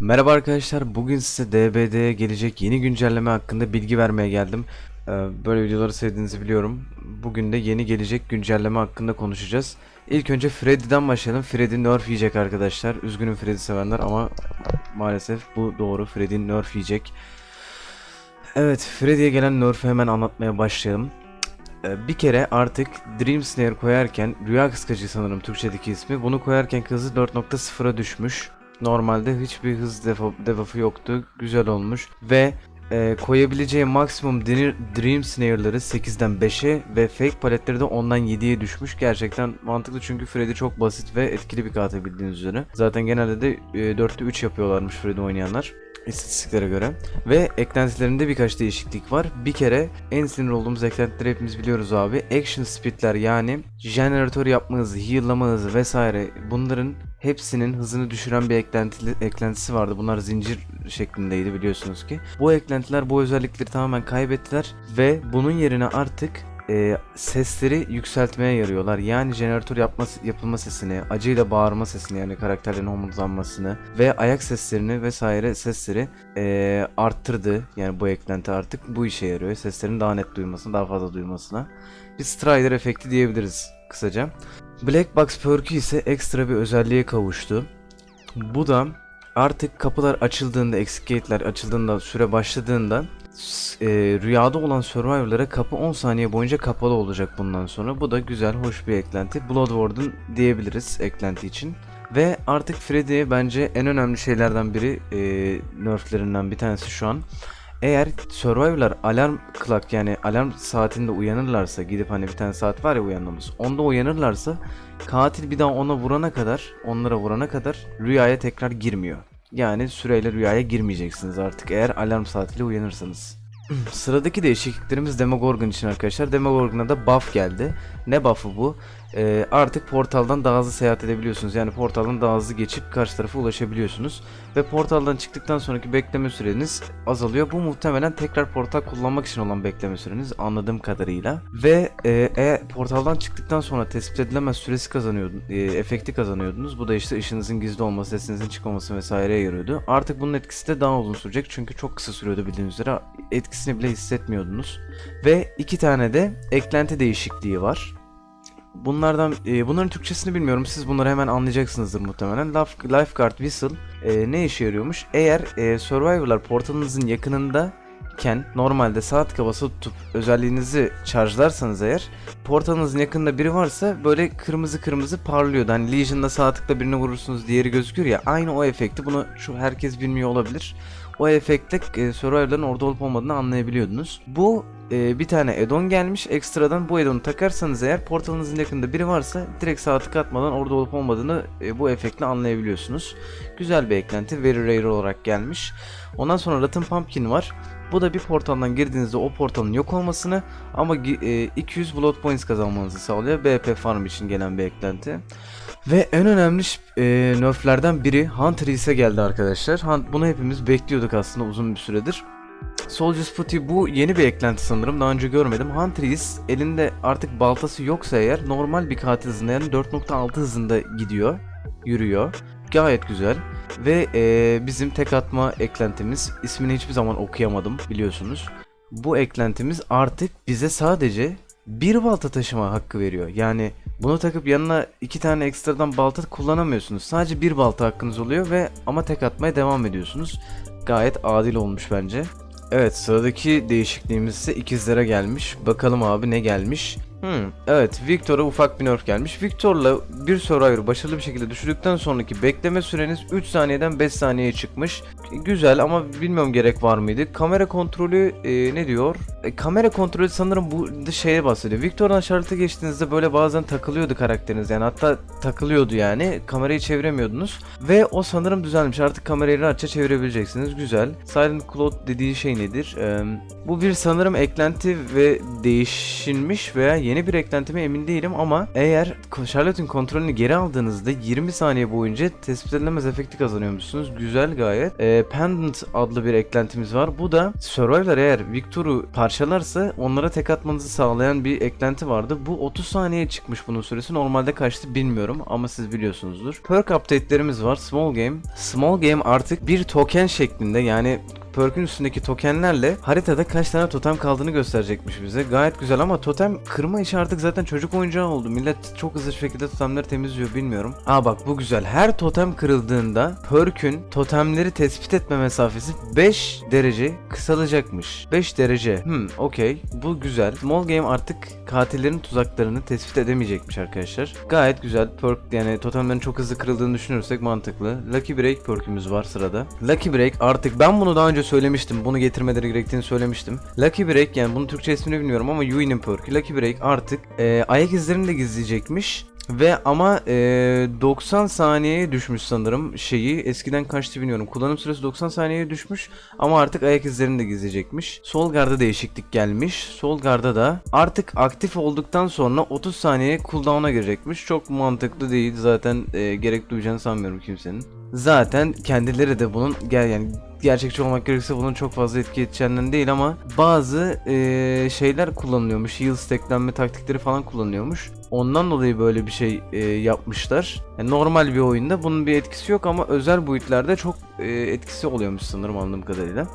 Merhaba arkadaşlar. Bugün size DBD'ye gelecek yeni güncelleme hakkında bilgi vermeye geldim. Ee, Böyle videoları sevdiğinizi biliyorum. Bugün de yeni gelecek güncelleme hakkında konuşacağız. İlk önce Freddy'den başlayalım. Freddy nerf yiyecek arkadaşlar. Üzgünüm Freddy sevenler ama maalesef bu doğru. Freddy nerf yiyecek. Evet, Freddy'ye gelen nerf'ü hemen anlatmaya başlayalım. Ee, Bir kere artık Dream Snare koyarken, rüya kıskacı sanırım Türkçedeki ismi, bunu koyarken hızı 4.0'a düşmüş. Normalde hiçbir hız debuff'ı yoktu. Güzel olmuş. Ve e, koyabileceği maksimum Dream Snare'ları 8'den 5'e ve Fake paletleri de 10'dan 7'ye düşmüş. Gerçekten mantıklı çünkü Freddy çok basit ve etkili bir katil bildiğiniz üzere. Zaten genelde de e, 4'te 3 yapıyorlarmış Freddy oynayanlar. istatistiklere göre. Ve eklentilerinde birkaç değişiklik var. Bir kere en sinir olduğumuz eklentileri hepimiz biliyoruz abi. Action speed'ler yani jeneratör yapma hızı, heal'lama hızı vesaire bunların hepsinin hızını düşüren bir eklenti, eklentisi vardı. Bunlar zincir şeklindeydi biliyorsunuz ki. Bu eklentiler bu özellikleri tamamen kaybettiler ve bunun yerine artık e, sesleri yükseltmeye yarıyorlar. Yani jeneratör yapma, yapılma sesini, acıyla bağırma sesini yani karakterlerin homurdanmasını ve ayak seslerini vesaire sesleri e, arttırdı. Yani bu eklenti artık bu işe yarıyor. Seslerin daha net duymasına, daha fazla duymasına. Bir Strider efekti diyebiliriz kısaca. Black Box perk'ü ise ekstra bir özelliğe kavuştu. Bu da artık kapılar açıldığında, exit gate'ler açıldığında, süre başladığında e, rüyada olan Survivor'lara kapı 10 saniye boyunca kapalı olacak bundan sonra. Bu da güzel, hoş bir eklenti. Blood Warden diyebiliriz eklenti için. Ve artık Freddy'ye bence en önemli şeylerden biri, e, nerflerinden bir tanesi şu an. Eğer Survivor'lar alarm clock yani alarm saatinde uyanırlarsa gidip hani bir tane saat var ya uyanmamız. Onda uyanırlarsa katil bir daha ona vurana kadar, onlara vurana kadar rüyaya tekrar girmiyor. Yani süreyle rüyaya girmeyeceksiniz artık eğer alarm saatiyle uyanırsanız. Sıradaki değişikliklerimiz Demogorgon için arkadaşlar. Demogorgon'a da buff geldi. Ne buff'ı bu? Ee, artık portaldan daha hızlı seyahat edebiliyorsunuz. Yani portaldan daha hızlı geçip karşı tarafa ulaşabiliyorsunuz. Ve portaldan çıktıktan sonraki bekleme süreniz azalıyor. Bu muhtemelen tekrar portal kullanmak için olan bekleme süreniz anladığım kadarıyla. Ve e, eğer portaldan çıktıktan sonra tespit edilemez süresi kazanıyordun, e, efekti kazanıyordunuz. Bu da işte ışınınızın gizli olması, sesinizin çıkmaması vesaireye yarıyordu. Artık bunun etkisi de daha uzun sürecek çünkü çok kısa sürüyordu bildiğiniz üzere. Etkisini bile hissetmiyordunuz. Ve iki tane de eklenti değişikliği var. Bunlardan e, bunların Türkçesini bilmiyorum. Siz bunları hemen anlayacaksınızdır muhtemelen. Life, Lifeguard Whistle e, ne işe yarıyormuş? Eğer e, Survivor'lar portalınızın yakınındayken normalde saat kabası tutup özelliğinizi şarjlarsanız eğer portalınızın yakında biri varsa böyle kırmızı kırmızı parlıyordu. Hani Legion'da sağ birine vurursunuz diğeri gözüküyor ya aynı o efekti. Bunu şu herkes bilmiyor olabilir. O efekte e, Survivor'ların orada olup olmadığını anlayabiliyordunuz. Bu e, bir tane add-on gelmiş ekstradan bu add-on'u takarsanız eğer portalınızın yakında biri varsa direkt sağ tık atmadan orada olup olmadığını e, bu efektle anlayabiliyorsunuz. Güzel bir eklenti very rare olarak gelmiş. Ondan sonra Rotten Pumpkin var. Bu da bir portaldan girdiğinizde o portalın yok olmasını ama gi- e, 200 blood points kazanmanızı sağlıyor. BP farm için gelen bir eklenti. Ve en önemli e, nerflerden biri Hunter ise geldi arkadaşlar. Hunt, bunu hepimiz bekliyorduk aslında uzun bir süredir. Soldier's Footy bu yeni bir eklenti sanırım. Daha önce görmedim. Huntress elinde artık baltası yoksa eğer normal bir katil hızında yani 4.6 hızında gidiyor. Yürüyor. Gayet güzel. Ve e, bizim tek atma eklentimiz ismini hiçbir zaman okuyamadım biliyorsunuz. Bu eklentimiz artık bize sadece bir balta taşıma hakkı veriyor. Yani bunu takıp yanına iki tane ekstradan balta kullanamıyorsunuz. Sadece bir balta hakkınız oluyor ve ama tek atmaya devam ediyorsunuz. Gayet adil olmuş bence. Evet sıradaki değişikliğimiz ise ikizlere gelmiş. Bakalım abi ne gelmiş. Hmm, evet Victor'a ufak bir nerf gelmiş. Victor'la bir Survivor başarılı bir şekilde düşürdükten sonraki bekleme süreniz 3 saniyeden 5 saniyeye çıkmış. Güzel ama bilmiyorum gerek var mıydı. Kamera kontrolü e, ne diyor? E, kamera kontrolü sanırım bu şeye bahsediyor. Victor'dan Charlotte'a geçtiğinizde böyle bazen takılıyordu karakteriniz yani hatta takılıyordu yani. Kamerayı çeviremiyordunuz. Ve o sanırım düzelmiş. Artık kamerayı rahatça çevirebileceksiniz. Güzel. Silent Cloud dediği şey nedir? Ee, bu bir sanırım eklenti ve değişilmiş veya yeni bir eklenti mi emin değilim ama eğer Charlotte'in kontrolünü geri aldığınızda 20 saniye boyunca tespit edilemez efekti kazanıyormuşsunuz. Güzel gayet. Pendant adlı bir eklentimiz var. Bu da Survivor eğer Victor'u parçalarsa onlara tek atmanızı sağlayan bir eklenti vardı. Bu 30 saniyeye çıkmış bunun süresi. Normalde kaçtı bilmiyorum ama siz biliyorsunuzdur. Perk update'lerimiz var. Small Game. Small Game artık bir token şeklinde yani perk'ün üstündeki tokenlerle haritada kaç tane totem kaldığını gösterecekmiş bize. Gayet güzel ama totem kırma işi artık zaten çocuk oyuncağı oldu. Millet çok hızlı şekilde totemleri temizliyor bilmiyorum. Aa bak bu güzel. Her totem kırıldığında perk'ün totemleri tespit etme mesafesi 5 derece kısalacakmış. 5 derece. Hmm okey. Bu güzel. Small Game artık katillerin tuzaklarını tespit edemeyecekmiş arkadaşlar. Gayet güzel. Perk yani totemlerin çok hızlı kırıldığını düşünürsek mantıklı. Lucky Break perk'ümüz var sırada. Lucky Break artık ben bunu daha önce söylemiştim. Bunu getirmeleri gerektiğini söylemiştim. Lucky Break yani bunun Türkçe ismini bilmiyorum ama Yui'nin perk'ü. Lucky Break artık e, ayak izlerini de gizleyecekmiş. Ve ama e, 90 saniyeye düşmüş sanırım şeyi. Eskiden kaçtı bilmiyorum. Kullanım süresi 90 saniyeye düşmüş ama artık ayak izlerini de gizleyecekmiş. Sol garda değişiklik gelmiş. Sol garda da artık aktif olduktan sonra 30 saniye cooldown'a girecekmiş. Çok mantıklı değil. Zaten e, gerek duyacağını sanmıyorum kimsenin. Zaten kendileri de bunun gel yani gerçekçi olmak gerekirse bunun çok fazla etki edeceğinden değil ama bazı eee, şeyler kullanılıyormuş. Heal stacklenme taktikleri falan kullanılıyormuş. Ondan dolayı böyle bir şey eee, yapmışlar. Yani normal bir oyunda bunun bir etkisi yok ama özel boyutlarda çok eee, etkisi oluyormuş sanırım anladığım kadarıyla.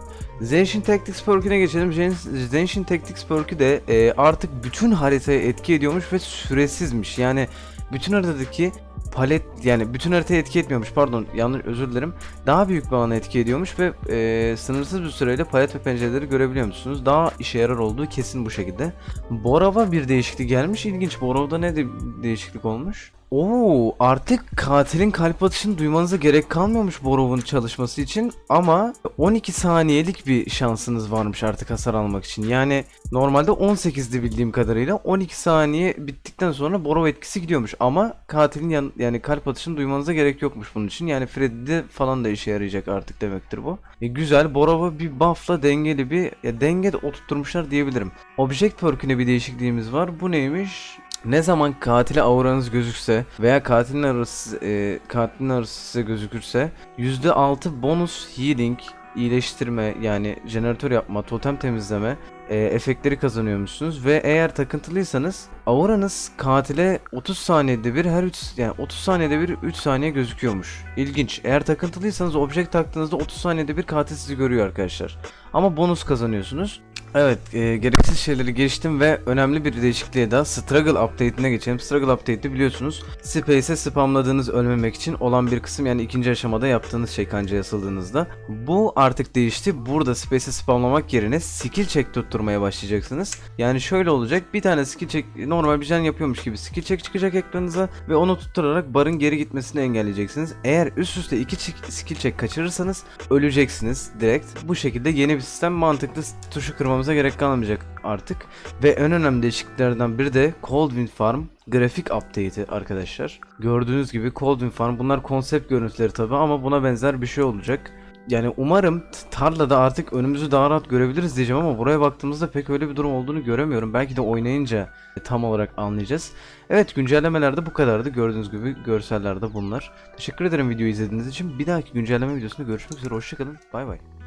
Zenshin Tactics perk'üne geçelim. Zen- Zenshin Tactics perk'ü de eee, artık bütün haritaya etki ediyormuş ve süresizmiş. Yani bütün haritadaki palet yani bütün haritaya etki etmiyormuş pardon yanlış özür dilerim daha büyük bir alana etki ediyormuş ve e, sınırsız bir süreyle palet ve pencereleri görebiliyor musunuz? Daha işe yarar olduğu kesin bu şekilde. Borov'a bir değişiklik gelmiş. İlginç. Borov'da ne de değişiklik olmuş? Oo, artık katilin kalp atışını duymanıza gerek kalmıyormuş Borov'un çalışması için ama 12 saniyelik bir şansınız varmış artık hasar almak için. Yani normalde 18'di bildiğim kadarıyla 12 saniye bittikten sonra Borov etkisi gidiyormuş ama katilin yan, yani kalp atışını duymanıza gerek yokmuş bunun için. Yani Freddy'de falan da işe yarayacak artık demektir bu. E, güzel Borov'a bir buff'la dengeli bir ya denge de oturtmuşlar diyebilirim. Object perk'üne bir değişikliğimiz var. Bu neymiş? Ne zaman katile auranız gözükse veya katilin arası e, katilin arası size gözükürse %6 bonus healing iyileştirme yani jeneratör yapma, totem temizleme e, efektleri kazanıyormuşsunuz ve eğer takıntılıysanız auranız katile 30 saniyede bir her 3 yani 30 saniyede bir 3 saniye gözüküyormuş. İlginç. Eğer takıntılıysanız object taktığınızda 30 saniyede bir katil sizi görüyor arkadaşlar. Ama bonus kazanıyorsunuz. Evet, e, gereksiz şeyleri geçtim ve önemli bir değişikliğe daha Struggle Update'ine geçelim. Struggle Update'de biliyorsunuz Space'e spamladığınız ölmemek için olan bir kısım yani ikinci aşamada yaptığınız şey kanca asıldığınızda. Bu artık değişti. Burada Space'e spamlamak yerine skill check tutturmaya başlayacaksınız. Yani şöyle olacak. Bir tane skill check normal bir can yapıyormuş gibi skill check çıkacak ekranınıza ve onu tutturarak barın geri gitmesini engelleyeceksiniz. Eğer üst üste iki skill check kaçırırsanız öleceksiniz direkt. Bu şekilde yeni bir sistem mantıklı tuşu kırmamıza gerek kalmayacak artık. Ve en önemli değişikliklerden biri de Cold Wind Farm grafik update'i arkadaşlar. Gördüğünüz gibi Cold Wind Farm bunlar konsept görüntüleri tabi ama buna benzer bir şey olacak. Yani umarım tarlada artık önümüzü daha rahat görebiliriz diyeceğim ama buraya baktığımızda pek öyle bir durum olduğunu göremiyorum. Belki de oynayınca tam olarak anlayacağız. Evet güncellemelerde bu kadardı. Gördüğünüz gibi görsellerde bunlar. Teşekkür ederim videoyu izlediğiniz için. Bir dahaki güncelleme videosunda görüşmek üzere. Hoşçakalın. Bay bay.